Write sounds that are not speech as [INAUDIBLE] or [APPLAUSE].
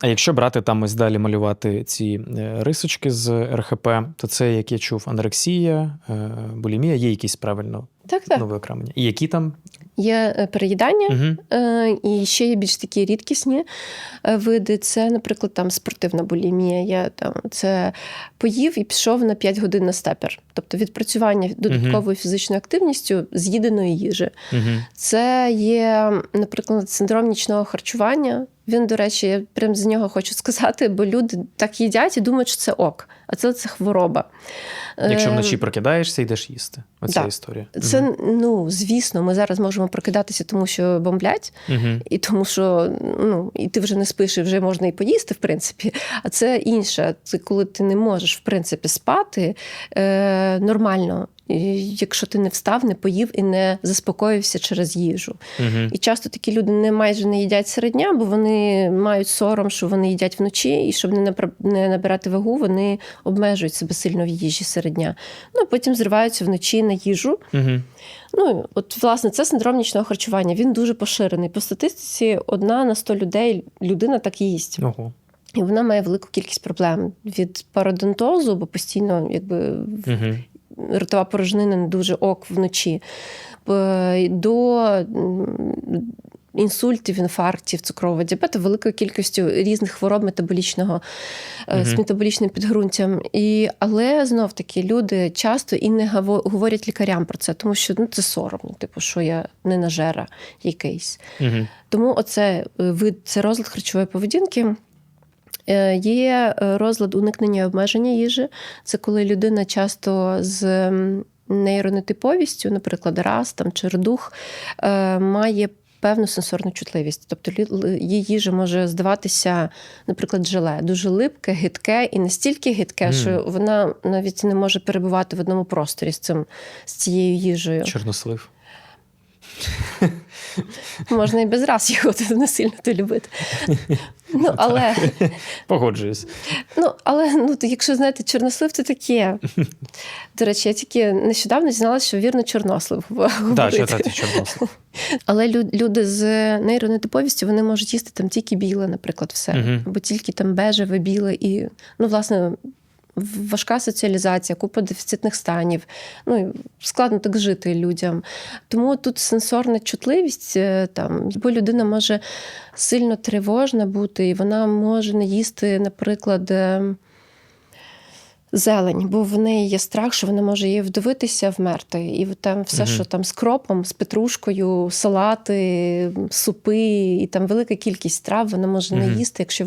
А якщо брати там ось далі малювати ці е, рисочки з РХП, то це, як я чув, анорексія, е, булімія, є якісь правильно Так, так. нові окремлення. І які там? Є е, переїдання, Угу. І ще є більш такі рідкісні види. Це, наприклад, там спортивна булімія. Я там це поїв і пішов на 5 годин на степер. Тобто відпрацювання додатковою фізичною активністю з'їденої їжі. Угу. Це є, наприклад, синдром нічного харчування. Він, до речі, я прям з нього хочу сказати, бо люди так їдять і думають, що це ок, а це, це хвороба. Якщо Е, вночі прокидаєшся, йдеш їсти. Оця да. історія. Це, ну, звісно, ми зараз можемо прокидатися, тому що бомблять. Угу. І тому що ну, і ти вже не спиш, і вже можна і поїсти, в принципі. А це інше. Це коли ти не можеш, в принципі, спати е, нормально, якщо ти не встав, не поїв і не заспокоївся через їжу. Угу. І часто такі люди не майже не їдять серед дня, бо вони мають сором, що вони їдять вночі, і щоб не не набирати вагу, вони обмежують себе сильно в їжі серед дня. Ну а потім зриваються вночі на їжу. Угу. Ну, от, власне, це синдром нічного харчування. Він дуже поширений. По статистиці, одна на 100 людей людина так їсть. Ого. І вона має велику кількість проблем від пародонтозу, бо постійно якби Угу. Ротова порожнина не дуже ок вночі, до інсультів, інфарктів, цукрового діабету, великою кількістю різних хвороб метаболічного Мгм. з метаболічним підґрунтям. І, але знов таки люди часто і не говорять лікарям про це, тому що ну, це соромно, типу, що я не нажера якийсь. Угу. Тому оце е, вид це розлад харчової поведінки. Е, Є е, розлад уникнення обмеження їжі. Це коли людина часто з нейронетиповістю, наприклад, раз там чи редух, е, має певну сенсорну чутливість. Тобто її їжа може здаватися, наприклад, желе, дуже липке, гидке і настільки гидке, Мгм. що вона навіть не може перебувати в одному просторі з цим з цією їжею. Чорнослив. [LAUGHS] Можна і без раз його не сильно то любити. Ну, [LAUGHS] але, Погоджуюсь. ну, але ну, якщо знаєте, чорнослив це таке. [LAUGHS] До речі, я тільки нещодавно дізналася, що вірно чорнослив Так, читати чорнослив. Але лю- люди з нейронетиповістю вони можуть їсти там тільки біле, наприклад, все. Або тільки там бежеве, біле і ну, власне. Важка соціалізація, купа дефіцитних станів. Ну складно так жити людям. Тому тут сенсорна чутливість е, там, бо людина може сильно тривожна бути, і вона може не їсти, наприклад. е, Зелень, бо в неї є страх, що вона може її вдивитися, вмерти. І там все, Мгм. що там з кропом, з петрушкою, салати, супи, і там велика кількість трав вона може Мгм. не їсти, якщо